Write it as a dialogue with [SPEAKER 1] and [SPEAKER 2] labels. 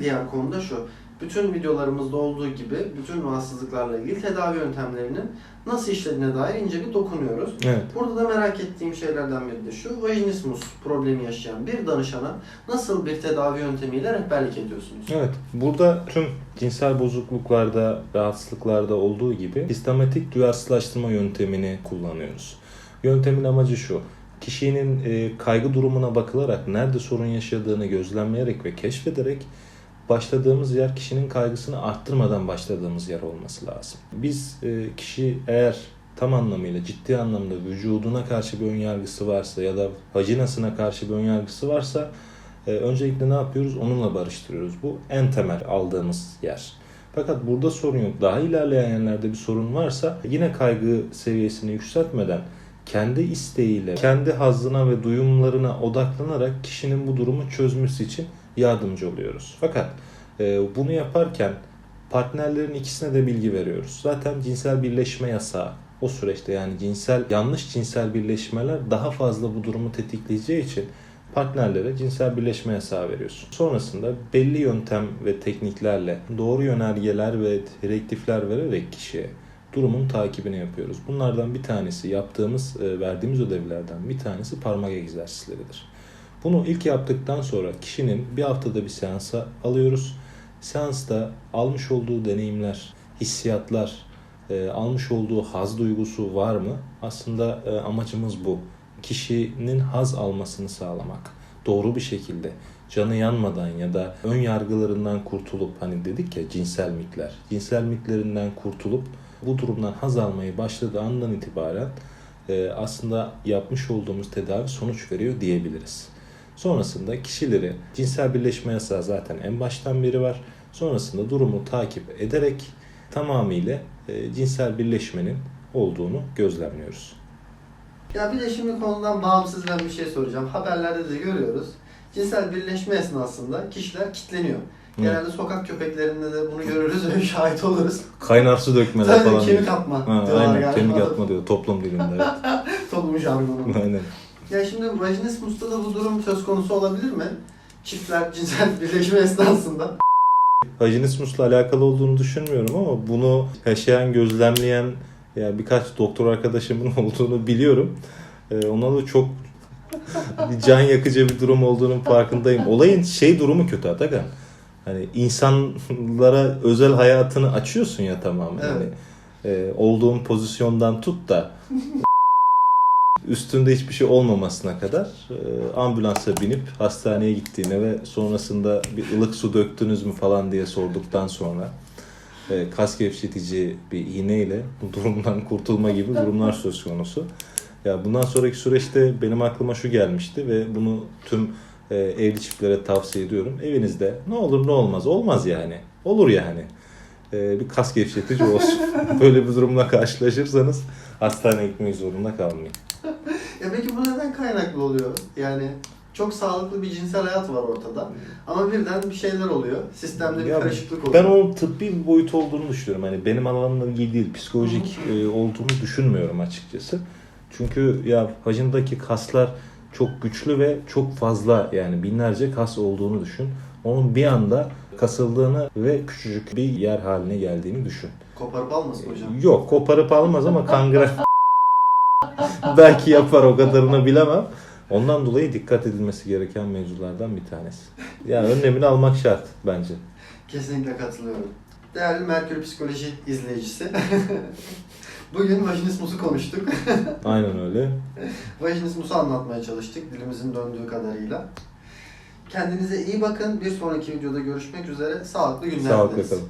[SPEAKER 1] Bir diğer konu da şu. Bütün videolarımızda olduğu gibi bütün rahatsızlıklarla ilgili tedavi yöntemlerinin nasıl işlediğine dair ince bir dokunuyoruz.
[SPEAKER 2] Evet.
[SPEAKER 1] Burada da merak ettiğim şeylerden biri de şu. Vajinismus problemi yaşayan bir danışana nasıl bir tedavi yöntemiyle rehberlik ediyorsunuz?
[SPEAKER 2] Evet. Burada tüm cinsel bozukluklarda, rahatsızlıklarda olduğu gibi sistematik duyarsızlaştırma yöntemini kullanıyoruz. Yöntemin amacı şu. Kişinin e, kaygı durumuna bakılarak nerede sorun yaşadığını gözlemleyerek ve keşfederek başladığımız yer kişinin kaygısını arttırmadan başladığımız yer olması lazım. Biz e, kişi eğer tam anlamıyla ciddi anlamda vücuduna karşı bir önyargısı varsa ya da vajinasına karşı bir önyargısı varsa e, öncelikle ne yapıyoruz? Onunla barıştırıyoruz. Bu en temel aldığımız yer. Fakat burada sorun yok. Daha ilerleyen yerlerde bir sorun varsa yine kaygı seviyesini yükseltmeden kendi isteğiyle, kendi hazzına ve duyumlarına odaklanarak kişinin bu durumu çözmesi için yardımcı oluyoruz. Fakat e, bunu yaparken partnerlerin ikisine de bilgi veriyoruz. Zaten cinsel birleşme yasağı o süreçte yani cinsel yanlış cinsel birleşmeler daha fazla bu durumu tetikleyeceği için partnerlere cinsel birleşme yasağı veriyorsun. Sonrasında belli yöntem ve tekniklerle doğru yönergeler ve direktifler vererek kişiye durumun takibini yapıyoruz. Bunlardan bir tanesi yaptığımız, e, verdiğimiz ödevlerden bir tanesi parmak egzersizleridir. Bunu ilk yaptıktan sonra kişinin bir haftada bir seansa alıyoruz. Seansta almış olduğu deneyimler, hissiyatlar, e, almış olduğu haz duygusu var mı? Aslında e, amacımız bu. Kişinin haz almasını sağlamak. Doğru bir şekilde canı yanmadan ya da ön yargılarından kurtulup hani dedik ya cinsel mitler. Cinsel mitlerinden kurtulup bu durumdan haz almayı başladığı andan itibaren e, aslında yapmış olduğumuz tedavi sonuç veriyor diyebiliriz. Sonrasında kişileri cinsel birleşme yasağı zaten en baştan beri var. Sonrasında durumu takip ederek tamamıyla e, cinsel birleşmenin olduğunu gözlemliyoruz.
[SPEAKER 1] Ya bir de şimdi konudan bağımsız ben bir şey soracağım. Haberlerde de görüyoruz. Cinsel birleşme esnasında kişiler kitleniyor.
[SPEAKER 2] Hı.
[SPEAKER 1] Genelde sokak köpeklerinde de bunu görürüz ve şahit oluruz.
[SPEAKER 2] Kaynar su dökmeler
[SPEAKER 1] Tabii
[SPEAKER 2] falan.
[SPEAKER 1] kemik
[SPEAKER 2] diyor.
[SPEAKER 1] atma
[SPEAKER 2] Ha, aynen
[SPEAKER 1] yani.
[SPEAKER 2] kemik atma diyor toplum dilinde. Evet.
[SPEAKER 1] Toplum jargonu.
[SPEAKER 2] aynen.
[SPEAKER 1] Ya şimdi vajinismusta da bu durum söz konusu olabilir mi? Çiftler cinsel birleşme esnasında.
[SPEAKER 2] Vajinismusla alakalı olduğunu düşünmüyorum ama bunu yaşayan, gözlemleyen ya birkaç doktor arkadaşımın olduğunu biliyorum. Ee, ona da çok can yakıcı bir durum olduğunun farkındayım. Olayın şey durumu kötü Atakan. Hani insanlara özel hayatını açıyorsun ya tamamen.
[SPEAKER 1] Evet.
[SPEAKER 2] Hani, e, olduğun pozisyondan tut da üstünde hiçbir şey olmamasına kadar e, ambulansa binip hastaneye gittiğine ve sonrasında bir ılık su döktünüz mü falan diye sorduktan sonra e, kas gevşetici bir iğneyle bu durumdan kurtulma gibi durumlar söz konusu. Ya bundan sonraki süreçte benim aklıma şu gelmişti ve bunu tüm e, evli çiftlere tavsiye ediyorum. Evinizde ne olur ne olmaz olmaz yani. Olur yani. E, bir kas gevşetici olsun. Böyle bir durumla karşılaşırsanız hastaneye gitmek zorunda kalmayın.
[SPEAKER 1] Ya peki bu neden kaynaklı oluyor? Yani çok sağlıklı bir cinsel hayat var ortada. Ama birden bir şeyler oluyor. Sistemde bir
[SPEAKER 2] Ya
[SPEAKER 1] karışıklık oluyor.
[SPEAKER 2] Ben onun tıbbi bir boyutu olduğunu düşünüyorum. Hani benim alanımla ilgili değil, psikolojik e, olduğunu düşünmüyorum açıkçası. Çünkü ya vajindaki kaslar çok güçlü ve çok fazla yani binlerce kas olduğunu düşün. Onun bir anda kasıldığını ve küçücük bir yer haline geldiğini düşün.
[SPEAKER 1] Koparıp almasın hocam.
[SPEAKER 2] Yok koparıp almaz ama kangren belki yapar o kadarını bilemem. Ondan dolayı dikkat edilmesi gereken mevzulardan bir tanesi. Yani önlemini almak şart bence.
[SPEAKER 1] Kesinlikle katılıyorum. Değerli Merkür Psikoloji izleyicisi. Bugün vajinismusu konuştuk.
[SPEAKER 2] Aynen öyle.
[SPEAKER 1] vajinismusu anlatmaya çalıştık dilimizin döndüğü kadarıyla. Kendinize iyi bakın. Bir sonraki videoda görüşmek üzere. Sağlıklı günler dileriz.
[SPEAKER 2] kalın.